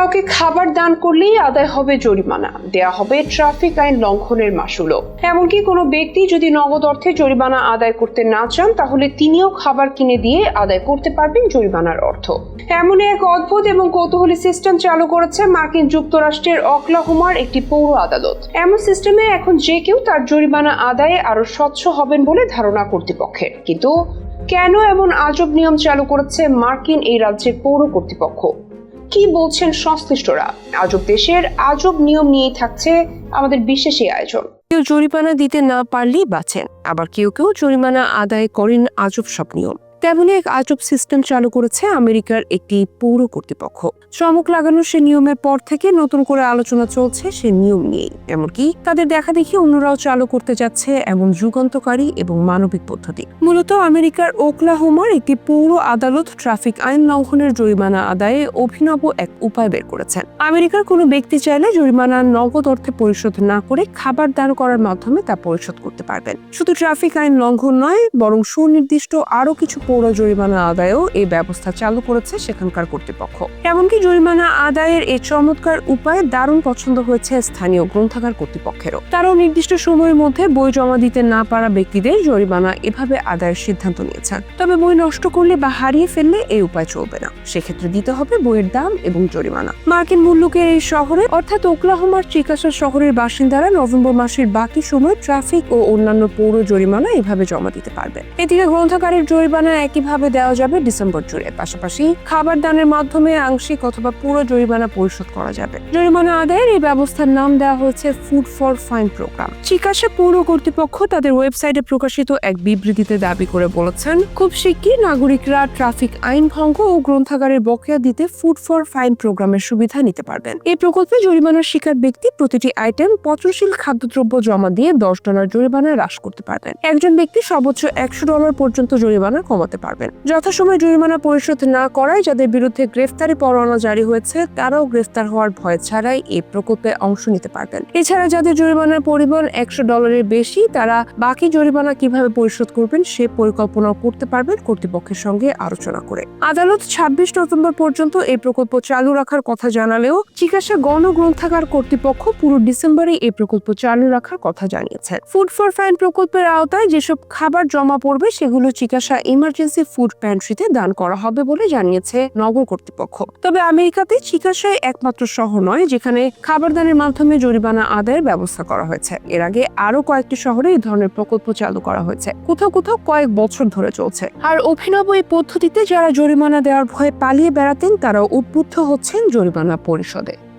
কাউকে খাবার দান করলেই আদায় হবে জরিমানা। দেয়া হবে ট্রাফিক আইন লঙ্ঘনের মাসুলও। এমনকি কোনো ব্যক্তি যদি নগদ অর্থে জরিমানা আদায় করতে না চান, তাহলে তিনিও খাবার কিনে দিয়ে আদায় করতে পারবেন জরিমানার অর্থ। এমনই এক অদ্ভুত এবং কৌতূহলী সিস্টেম চালু করেছে মার্কিন যুক্তরাষ্ট্রের অকলাহোমার একটি পৌর আদালত। এমন সিস্টেমে এখন যে কেউ তার জরিমানা আদায়ে আরও স্বচ্ছ হবেন বলে ধারণা কর্তৃপক্ষের। কিন্তু কেন এমন আজব নিয়ম চালু করেছে মার্কিন এই রাজ্যের পৌর কর্তৃপক্ষ? কি বলছেন সংশ্লিষ্টরা? আজব দেশের আজব নিয়ম নিয়েই থাকছে আমাদের বিশেষ এই আয়োজন। কেউ জরিমানা দিতে না পারলেই বাঁচেন। আবার কেউ কেউ জরিমানা আদায় করেন আজব সব নিয়ম। তেমনই এক আজব সিস্টেম চালু করেছে আমেরিকার একটি পৌর কর্তৃপক্ষ। চমক লাগানো সে নিয়মের পর থেকে নতুন করে আলোচনা চলছে সে নিয়ম নিয়েই। এমনকি তাদের দেখা দেখি অন্যরাও চালু করতে যাচ্ছে এমন যুগান্তকারী এবং মানবিক পদ্ধতি। মূলত আমেরিকার ওকলাহোমার একটি পৌর আদালত ট্রাফিক আইন লঙ্ঘনের জরিমানা আদায়ে অভিনব এক উপায় বের করেছেন। আমেরিকার কোনো ব্যক্তি চাইলে জরিমানা নগদ অর্থে পরিশোধ না করে খাবার দান করার মাধ্যমে তা পরিশোধ করতে পারবেন। শুধু ট্রাফিক আইন লঙ্ঘন নয়, বরং সুনির্দিষ্ট আরও কিছু পৌর জরিমানা আদায়েও এই ব্যবস্থা চালু করেছে সেখানকার কর্তৃপক্ষ। এমনকি জরিমানা আদায়ের এই চমৎকার উপায় দারুণ পছন্দ হয়েছে স্থানীয় গ্রন্থাগার কর্তৃপক্ষেরও। তারাও নির্দিষ্ট সময়ের মধ্যে বই জমা দিতে না পারা ব্যক্তিদের জরিমানা এভাবে আদায়ের সিদ্ধান্ত নিয়েছেন। তবে বই নষ্ট করলে বা হারিয়ে ফেললে এই উপায় চলবে না। সেক্ষেত্রে দিতে হবে বইয়ের দাম এবং জরিমানা। মার্কিন মুল্লুকের এই শহরে, অর্থাৎ ওকলাহোমার চিকাসা শহরের বাসিন্দারা নভেম্বর মাসের বাকি সময় ট্রাফিক ও অন্যান্য পৌর জরিমানা এভাবে জমা দিতে পারবে। এদিকে গ্রন্থাগারের জরিমানা একইভাবে দেওয়া যাবে ডিসেম্বর জুড়ে। পাশাপাশি খাবার দানের মাধ্যমে আংশিক অথবা পুরো জরিমানা পরিশোধ করা যাবে। জরিমানা আদায়ের এই ব্যবস্থার নাম দেওয়া হয়েছে ফুড ফর ফাইন প্রোগ্রাম চিকাসা পৌর কর্তৃপক্ষ তাদের ওয়েবসাইটে প্রকাশিত এক বিবৃতিতে দাবি করে বলেছেন, খুব শিগগির নাগরিকরা ট্রাফিক আইন ভঙ্গ ও গ্রন্থাগারের বকেয়া দিতে ফুড ফর ফাইন প্রোগ্রামের সুবিধা নিতে পারবেন। এই প্রকল্পে জরিমানার শিকার ব্যক্তি প্রতিটি আইটেম পচনশীল খাদ্যদ্রব্য জমা দিয়ে দশ ডলার জরিমানা হ্রাস করতে পারবেন। একজন ব্যক্তি সর্বোচ্চ একশো ডলার পর্যন্ত জরিমানা কমাতে পারবেন। যথাসময়ে জরিমানা পরিশোধ না করায় যাদের বিরুদ্ধে গ্রেফতারি পরোয়ানা জারি হয়েছে, তারাও গ্রেফতার হওয়ার ভয় ছাড়াই এই প্রকল্পে অংশ নিতে পারবেন। এছাড়া যাদের জরিমানার পরিমাণ একশো ডলারের বেশি, তারা বাকি জরিমানা কীভাবে পরিশোধ করবেন সে পরিকল্পনাও করতে পারবেন কর্তৃপক্ষের সঙ্গে আলোচনা করে। আদালত ছাব্বিশ নভেম্বর পর্যন্ত এই প্রকল্প চালু রাখার কথা জানালেও চিকিৎসা গণগ্রন্থাগার কর্তৃপক্ষ পুরো ডিসেম্বরে এই প্রকল্প চালু রাখার কথা জানিয়েছে। ফুড ফর ফাইন প্রকল্পের আওতায় যেসব খাবার জমা পড়বে, সেগুলো চিকিৎসা ইমার্জেন্সি ফুড প্যান্ট্রিতে দান করা হবে বলে জানিয়েছে নগর কর্তৃপক্ষ। তবে আমেরিকাতে চিকিৎসায় একমাত্র শহর নয়, যেখানে খাবার দানের মাধ্যমে জরিমানা আদায়ের ব্যবস্থা করা হয়েছে। এর আগে আরও কয়েকটি শহরে এই ধরনের প্রকল্প চালু করা হয়েছে। কোথাও কোথাও কয়েক বছর ধরে চলছে। আর অভিনব এই পদ্ধতিতে যারা জরিমানা দেওয়ার ভয়ে পালিয়ে বেড়াতেন তারা উদ্বুদ্ধ হচ্ছেন জরিমানা পরিশোধে